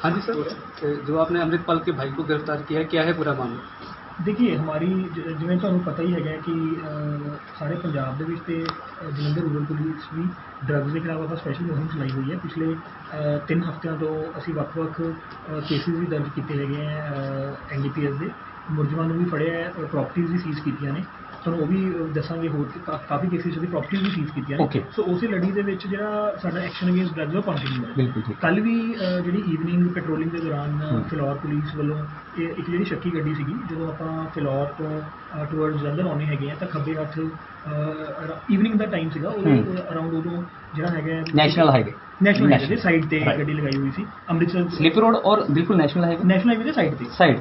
हाँ जी सर अ, जो आपने अमृतपाल के भाई को गिरफ्तार किया है क्या है पूरा मामला ਦੇਖੀਏ ਹਮਾਰੀ ਜ- ਜਿਵੇਂ ਤੁਹਾਨੂੰ ਪਤਾ ਹੀ ਹੈਗਾ ਕਿ ਅ, ਸਾਰੇ ਪੰਜਾਬ ਦੇ ਵਿੱਚ ਤੇ ਅ, ਜਲੰਧਰ ਰੂਰਲ ਪੁਲਿਸ ਵੀ ਡਰੱਗਸ ਦੇ ਖਿਲਾਫ ਆਪਾਂ ਸਪੈਸ਼ਲ ਮੁਹਿੰਮ ਚਲਾਈ ਹੋਈ ਹੈ ਪਿਛਲੇ 3 ਹਫ਼ਤਿਆਂ ਤੋਂ ਅਸੀਂ ਵੱਖ-ਵੱਖ ਕੇਸਿਸ ਵੀ ਦਰਜ ਕੀਤੇ ਹੈਗੇ ਆ ਐਨਡੀਪੀਐਸ ਦੇ ਮੁਲਜ਼ਮਾਂ ਨੂੰ ਵੀ ਫੜਿਆ ਹੈ ਪ੍ਰਾਪਰਟੀਆਂ ਵੀ ਸੀਜ਼ ਕੀਤੀਆਂ ਨੇ ਤੁਹਾਨੂੰ ਉਹ ਵੀ ਅ, ਦੱਸਾਂਗੇ ਹੋਰ ਕਿ ਕਾ- ਕਾਫੀ ਕੇਸਿਸ ਦੀ ਪ੍ਰਾਪਰਟੀਆਂ ਵੀ ਸੀਜ਼ ਕੀਤੀਆਂ ਨੇ Okay. ਸੋ ਉਸੇ ਲੜੀ ਦੇ ਵਿੱਚ ਜਿਹੜਾ ਸਾਡਾ ਐਕਸ਼ਨ ਅਗੇਂਸਟ ਡਰੱਗਸ ਉਹ ਕੰਟੀਨਿਊ ਹੈ ਬਿਲਕੁਲ ਠੀਕ ਕੱਲ ਵੀ ਅ, ਜਿਹੜੀ ਈਵਨਿੰਗ ਪੈਟਰੋਲਿੰਗ ਦੇ ਦੌਰਾਨ ਅ, ਹਮ। ਫਿਲੌਰ ਪੁਲਿਸ ਵੱਲੋਂ ਇਹ ਇੱਕ ਜਿਹੜੀ ਸ਼ੱਕੀ ਗੱਡੀ ਸੀਗੀ ਜਦੋਂ ਆਪਾਂ ਫਿਲੌਰ ਤੋਂ ਟੁਵਰਡ ਜਲੰਧਰ ਆਉਣੇ ਹੈਗੇ ਆ ਤਾਂ ਖੱਬੇ ਹੱਥ ਈਵਨਿੰਗ ਦਾ ਟਾਈਮ ਸੀਗਾ ਹਮ। ਉਹਦੇ ਅਰਾਊਂਡ ਉਦੋਂ ਜਿਹੜਾ ਹੈਗਾ ਨੈਸ਼ਨਲ ਹਾਈਵੇ ਨੈਸ਼ਨਲ ਹਾਈਵੇ ਦੇ National। ਸਾਈਡ ਤੇ Right. ਗੱਡੀ ਲਗਾਈ ਹੋਈ ਸੀ ਅੰਮ੍ਰਿਤਸਰ ਸਲਿਪ ਰੋਡ ਔਰ ਬਿਲਕੁਲ ਨੈਸ਼ਨਲ ਹਾਈਵੇ ਨੈਸ਼ਨਲ ਹਾਈਵੇ ਦੇ ਸਾਈਡ ਤੇ ਸਾਈਡ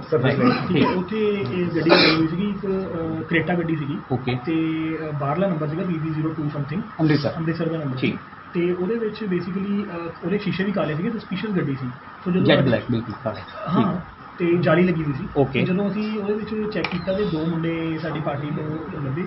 ਠੀਕ ਹੈ ਉੱਥੇ ਇਹ ਗੱਡੀ ਲਗਾਈ ਹੋਈ ਸੀਗੀ ਇੱਕ ਅ, ਕ੍ਰੇਟਾ ਗੱਡੀ ਸੀਗੀ। ਓਕੇ ਤੇ ਅ, ਬਾਹਰਲਾ ਨੰਬਰ ਸੀਗਾ BB02 ਸਮਥਿੰਗ ਅੰਮ੍ਰਿਤਸਰ। ਅੰਮ੍ਰਿਤਸਰ ਦਾ ਨੰਬਰ ਠੀਕ। ਤੇ ਉਹਦੇ ਵਿੱਚ ਬੇਸਿਕਲੀ ਉਹਦੇ ਸ਼ੀਸ਼ੇ ਵੀ ਕਾਲੇ ਸੀਗੇ ਸਸਪੀਸ਼ੀਅਸ ਗੱਡੀ ਸੀ। ਸੋ ਜਦੋਂ ਜੈਟ ਬਲੈਕ ਬਿਲਕੁਲ ਕਾਲੇ। ਹਾਂ ਤੇ ਜਾਲੀ ਲੱਗੀ ਹੋਈ ਸੀ। Okay. ਤੇ ਜਦੋਂ ਅਸੀਂ ਉਹਦੇ ਵਿੱਚ ਚੈੱਕ ਕੀਤਾ ਤੇ ਦੋ ਮੁੰਡੇ ਸਾਡੀ ਪਾਰਟੀ ਨੂੰ ਲੱਭੇ।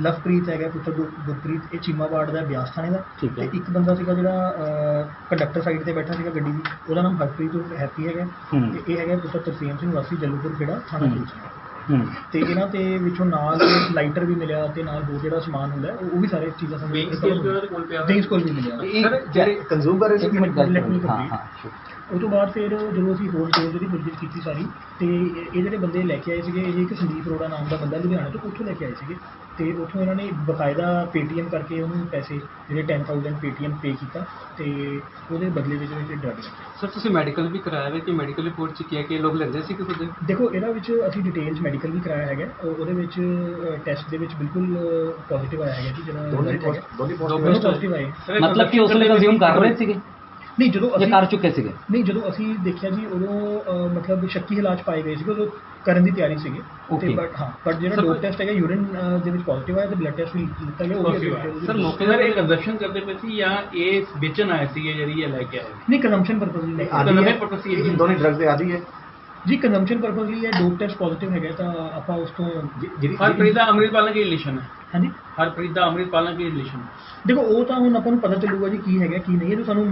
ਲਵਪ੍ਰੀਤ ਹੈਗਾ ਪੁੱਤਰ ਗੁਰ- ਗੁਰਪ੍ਰੀਤ ਇਹ ਚੀਮਾਬਾੜ ਦਾ ਬਿਆਸ ਥਾਣੇ ਦਾ ਠੀਕ ਹੈ। ਤੇ ਇੱਕ ਬੰਦਾ ਸੀਗਾ ਜਿਹੜਾ ਕੰਡਕਟਰ ਸਾਈਡ ਤੇ ਬੈਠਾ ਸੀਗਾ ਗੱਡੀ ਦੀ ਉਹਦਾ ਨਾਮ ਹਰਪ੍ਰੀਤ ਉਰਫ ਹੈਪੀ ਹੈਗਾ ਹੂੰ। ਤੇ ਇਹ ਹੈਗਾ ਪੁੱਤਰ ਤਰਸੇਮ ਸਿੰਘ ਵਾਸੀ ਜੱਲੂਪੁਰ ਖੇੜਾ ਥਾਣਾ ਹੂੰ। ਪੁਲਿਸ ਤੇ ਇਹਨਾਂ ਤੇ ਵਿੱਚੋਂ ਨਾਲ ਲਾਈਟਰ ਵੀ ਮਿਲਿਆ ਤੇ ਨਾਲ ਹੋਰ ਜਿਹੜਾ ਸਮਾਨ ਹੁੰਦਾ ਉਹ ਵੀ ਸਾਰੇ ਚੀਜ਼ਾਂ ਸਾਨੂੰ ਦੇ ਕੋਲ ਵੀ ਮਿਲਿਆ। ਜਿਹੜੇ ਕੰਜ਼ੂਮ ਕਰ ਇੱਕ ਮਿੰਟ ਗੱਲ ਹਾਂ। ਹਾਂ। ਉਹ ਤੋਂ ਬਾਅਦ ਫਿਰ ਜਦੋਂ ਅਸੀਂ ਹੋਰ ਡਿਟੇਲ ਜਿਹੜੀ ਪੁੱਛਗਿੱਛ ਕੀਤੀ ਸਾਰੀ ਤੇ ਇਹ ਇਹ ਜਿਹੜੇ ਬੰਦੇ ਲੈ ਕੇ ਆਏ ਸੀਗੇ ਇਹ ਇੱਕ ਸੰਦੀਪ ਅਰੋੜਾ ਨਾਮ ਦਾ ਬੰਦਾ ਲੁਧਿਆਣਾ ਤੋਂ ਉੱਥੋਂ ਲੈ ਕੇ ਆਏ ਸੀਗੇ। ਤੇ ਉੱਥੋਂ ਇਹਨਾਂ ਨੇ ਬਕਾਇਦਾ ਪੇਟੀਐਮ ਕਰਕੇ ਉਹਨੂੰ ਪੈਸੇ ਜਿਹੜੇ 10000 ਪੇਟੀਐਮ ਪੇ ਕੀਤਾ ਤੇ ਉਹਦੇ ਬਦਲੇ ਵਿੱਚ ਵਿੱਚ ਡਰਗ ਲਿਆ ਸਰ ਤੁਸੀਂ ਮੈਡੀਕਲ ਵੀ ਕਰਾਇਆ ਹੈ ਕਿ ਮੈਡੀਕਲ ਰਿਪੋਰਟ ਚ ਕੀ ਹੈ ਕਿ ਇਹ ਲੋਕ ਲੈਂਦੇ ਸੀ ਕਿ ਖੁਦ? ਦੇਖੋ ਇਹਦਾ ਵਿੱਚ ਅਸੀਂ ਡਿਟੇਲ 'ਚ ਮੈਡੀਕਲ ਵੀ ਕਰਾਇਆ ਹੈਗਾ। ਉਹ- ਉਹਦੇ ਵਿੱਚ ਟੈਸਟ ਦੇ ਵਿੱਚ ਬਿਲਕੁਲ ਪੋਜ਼ਿਟਿਵ ਆਇਆ ਹੈਗਾ ਜੀ ਜਿਹੜਾ result ਹੈਗਾ। ਦੋਨੋਂ ਪੋਜ਼ਿਟਿਵ ਆਏ ਮਤਲਬ ਕਿ ਉਸ ਵੇਲੇ ਕੰਜ਼ੂਮ ਕਰ ਰਹੇ ਸੀਗੇ? ਨਹੀਂ ਜਦੋਂ ਅਸੀਂ ਕਰ ਚੁੱਕੇ ਸੀਗੇ? ਨਹੀਂ ਜਦੋਂ ਅਸੀਂ ਦੇਖਿਆ ਜੀ ਉਦੋਂ ਮਤਲਬ ਸ਼ੱਕੀ ਹਾਲਾਤ 'ਚ ਪਾਏ ਗਏ ਸੀਗੇ ਉਦੋਂ ਕਰਨ ਦੀ ਤਿਆਰੀ ਸੀਗੇ। ਤੇ. ਬਟ ਹਾਂ ਬਟ ਜਿਹੜਾ ਡੋਪ ਟੈਸਟ ਹੈਗਾ ਯੂਰਿਨ ਦੇ ਵਿੱਚ ਪੋਜ਼ਿਟਿਵ ਆਇਆ ਤੇ ਬਲੱਡ ਟੈਸਟ ਵੀ ਕੀਤਾ ਗਿਆ ਉਹ ਵੀ। Sir, ਮੌਕੇ ਸਰ ਇਹ ਕੰਜ਼ਪਸ਼ਨ ਕਰਦੇ ਪਏ ਸੀ ਜਾਂ ਇਹ ਵੇਚਣ ਆਏ ਸੀਗੇ ਜਿਹੜੀ ਇਹ ਲੈ ਕੇ ਆਏ? ਨਹੀਂ ਕੰਜ਼ੰਪਸ਼ਨ ਪਰਪਸ ਲਈ। ਤਾਂ ਨਵੇਂ ਪਰਪਸ ਸੀ ਇਹ ਦੋਨੇ ਡਰੱਗਸ ਦੇ ਆਦੀ ਹੈ। ਜੀ ਕੰਜ਼ੰਪਸ਼ਨ ਪਰਪਸ ਲਈ ਇਹ ਡੋਪ ਟੈਸਟ ਪੋਜ਼ਿਟਿਵ ਹੈਗਾ ਤਾਂ ਆਪਾਂ ਉਸ ਤੋਂ ਜਿਹੜੀ ਹਰਪ੍ਰੀਤ ਦਾ ਅੰਮ੍ਰਿਤਪਾਲ ਨਾਲ ਕੀ ਰਿਲੇਸ਼ਨ ਹੈ? ਹਾਂਜੀ ਹਰਪ੍ਰੀਤ ਦਾ ਅੰਮ੍ਰਿਤਪਾਲ ਨਾਲ ਕੀ ਰਿਲੇਸ਼ਨ ਹੈ ਦੇਖੋ ਉਹ ਤਾਂ ਹੁਣ ਆਪਾਂ ਨੂੰ ਪਤਾ ਚੱਲੂਗਾ ਜੀ ਕੀ ਹੈਗਾ ਕੀ ਨਹੀਂ ਇਹ ਤਾਂ ਸਾਨੂੰ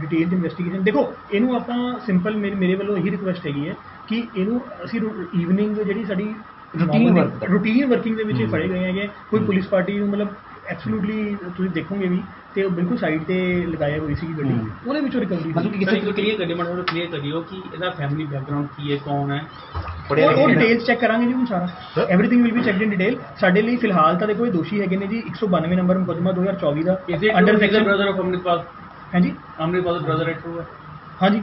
ਡਿਟੇਲ ਦੀ ਇਨਵੈਸਟੀਗੇਸ਼ਨ ਦੇਖੋ ਇਹਨੂੰ ਆਪਾਂ ਸਿੰਪਲ ਮੇਰੇ ਮੇਰੇ ਵੱਲੋਂ ਇਹੀ ਰਿਕੁਐਸਟ ਹੈਗੀ ਹੈ ਕਿ ਇਹਨੂੰ ਅਸੀਂ ਈਵਨਿੰਗ ਜਿਹੜੀ ਸਾਡੀ work। ਰੂਟੀਨ ਵਰਕਿੰਗ ਦੇ ਵਿੱਚ। ਫੜੇ ਗਏ ਹੈਗੇ ਕੋਈ ਪੁਲਿਸ ਪਾਰਟੀ ਨੂੰ ਮਤਲਬ ਐਬਸੋਲੂਟਲੀ ਤੁਸੀਂ ਦੇਖੋਗੇ ਵੀ ਤੇ ਉਹ ਬਿਲਕੁਲ ਸਾਈਡ ਤੇ ਲਗਾਇਆ ਹੋਈ ਸੀ ਗੱਡੀ। ਉਹਦੇ ਵਿੱਚੋਂ ਰਿਕਵਰੀ ਮਤਲਬ ਕਿ ਕਿਸੇ ਨੂੰ ਕਲੀਅਰ ਕਰੀ ਮਤਲਬ ਕਲੀਅਰ ਕਰਿਓ ਕਿ ਇਹਦਾ ਫੈਮਿਲੀ ਬੈਕਗ੍ਰਾਉਂਡ ਕੀ ਹੈ ਕੌਣ ਹੈ? ਉਹ ਡਿਟੇਲਸ ਚੈੱਕ ਕਰਾਂਗੇ ਜੀ ਹੁਣ ਸਾਰਾ। Everything will be checked in detail ਸਾਡੇ ਲਈ ਫਿਲਹਾਲ ਤਾਂ ਦੇਖੋ ਇਹ ਦੋਸ਼ੀ ਹੈਗੇ ਨੇ ਜੀ 192 ਨੰਬਰ ਮੁਕੱਦਮਾ 2024 ਦਾ under under section brother of Amritpal ਹਾਂਜੀ। ਅੰਮ੍ਰਿਤਪਾਲ ਦਾ ਬ੍ਰਦਰ ਹੈ ਟਰੂ ਹੈ? ਹਾਂਜੀ।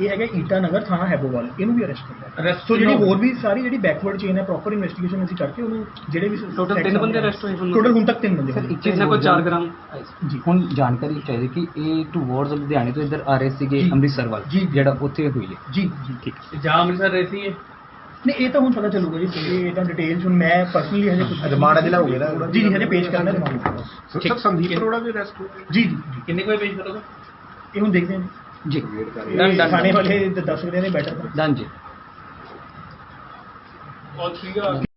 ਇਹ ਹੈਗਾ ਈਟਾ ਨਗਰ ਥਾਣਾ ਹੈਬੋਵਾਲ ਇਹਨੂੰ ਵੀ ਅਰੈਸਟ ਕਰਤਾ Arrest ਸੋ ਜਿਹੜੀ ਹੋਰ ਵੀ ਸਾਰੀ ਜਿਹੜੀ ਬੈਕਵਰਡ ਚੇਨ ਹੈ ਪ੍ਰੋਪਰ ਇਨਵੈਸਟੀਗੇਸ਼ਨ ਅਸੀਂ ਕਰਕੇ ਉਹਨੂੰ ਜਿਹੜੇ ਵੀ Total ਤਿੰਨ ਬੰਦੇ arrest ਹੋਏ ਹੁਣ? ਟੋਟਲ ਹੁਣ ਤੱਕ ਤਿੰਨ ਬੰਦੇ ਸਰ ਹੋਏ। ਇੱਕ ਜਿਸ ਨੇ ਕੋਈ 4 ਗ੍ਰਾਮ ਜੀ। ਹੁਣ ਜਾਣਕਾਰੀ ਚਾਹੀਦੀ ਕਿ ਇਹ ਟੂਵਰਡਸ ਲੁਧਿਆਣੇ ਤੋਂ ਇੱਧਰ ਆ ਰਹੇ ਸੀਗੇ। ਅੰਮ੍ਰਿਤਸਰ ਵੱਲ ਜੀ। ਜਿਹੜਾ ਉੱਥੇ ਹੋਈ ਹੈ। ਜੀ ਜੀ। ਠੀਕ ਜਾਂ ਅੰਮ੍ਰਿਤਸਰ ਰਹਿਤੀ ਹੈ ਨਹੀਂ ਇਹ ਤਾਂ ਹੁਣ ਪਤਾ ਚੱਲੂਗਾ ਜੀ ਇਹ ਤਾਂ ਡਿਟੇਲਸ ਹੁਣ ਮੈਂ ਪਰਸਨਲੀ ਹਜੇ ਕੁਝ ਰਿਮਾਂਡ ਅਜੇ ਲਾਓਗੇ ਨਾ? ਜੀ ਜੀ ਹਜੇ ਪੇਸ਼ ਕਰਨਾ ਰਿਮਾਂਡ। ਸਰ ਸੰਦੀਪ ਅਰੋੜਾ ਵੀ ਅਰੈਸਟ ਹੋ ਗਿਆ ਜੀ ਜੀ ਜੀ। ਕਿੰਨੇ ਕੋਈ ਪੇਸ਼ ਕਰੋਗੇ? ਇਹ ਹੁਣ ਦੇਖਦੇ ਹਾਂ ਜੀ। Done, ਥਾਣੇ done. ਵਾਲੇ ਦ- ਦੱਸ ਸਕਦੇ ਨੇ ਬੈਟਰ ਡਨ ਜੀ। ਔਰ ਠੀਕ ਹੈ